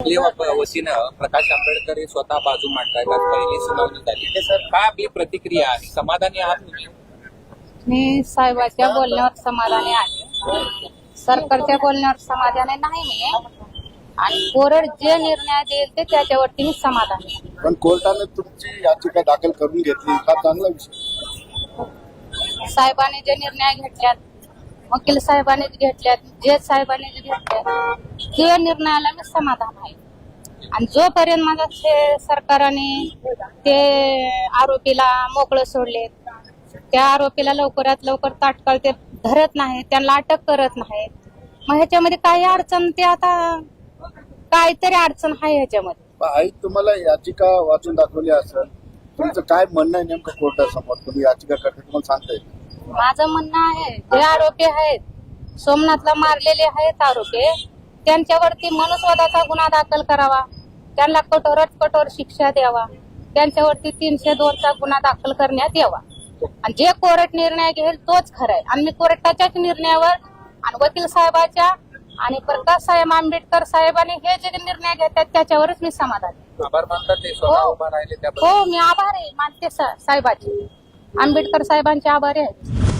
आपल्या व- वतीनं प्रकाश आंबेडकर हे स्वतः बाजू मांडतायत. पहिली सुनावणी झाली. ते सर काय आपली प्रतिक्रिया आहे? समाधानी आहात तुम्ही? मी साहेबाच्या बोलण्यावर समाधानी आहे. सरकारच्या बोलण्यावर समाधानी नाही मी. आणि कोरड जे निर्णय देईल ते त्याच्यावरती मी समाधानी आहे. पण कोर्टाने तुमची याचिका दाखल करून घेतली. हा चांगला विषय. साहेबांनी जे निर्णय घेतल्यात वकील साहेबांनी घेतल्यात जे साहेबांनी घेतल्यात त्या निर्णयाला मी समाधान आहे. आणि जोपर्यंत माझा सरकारने ते आरोपीला मोकळं सोडले त्या आरोपीला लवकरात लवकर तात्काळ ते धरत नाही त्यांना अटक करत नाहीत मग ह्याच्यामध्ये काही अडचण ते आता काहीतरी अडचण आहे ह्याच्यामध्ये. आई तुम्हाला याचिका वाचून दाखवली असेल तुमचं काय म्हणणं आहे नेमकं कोर्टासमोर? तुम्ही याचिका करता तुम्हाला सांगता येईल. माझं म्हणणं आहे जे आरोपी आहेत सोमनाथला मारलेले आहेत आरोपी त्यांच्यावरती मनुस्वादाचा गुन्हा दाखल करावा. त्यांना कठोरात कठोर शिक्षा द्यावा. त्यांच्यावरती तीनशे दोनचा गुन्हा दाखल करण्यात यावा. आणि जे कोर्ट निर्णय घेईल तोच खरा आहे आणि मी कोर्टाच्याच निर्णयावर आणि वकील साहेबाच्या आणि प्रकाश साहेब आंबेडकर साहेबांनी हे जे निर्णय घेतात त्याच्यावरच मी समाधान आहे. आभार मानतात ते? स्वतः हो. उभा राहिले त्याबद्दल? हो मी आभार आहे. मानते सा- साहेबाचे. आंबेडकर साहेबांचे आभारी आहे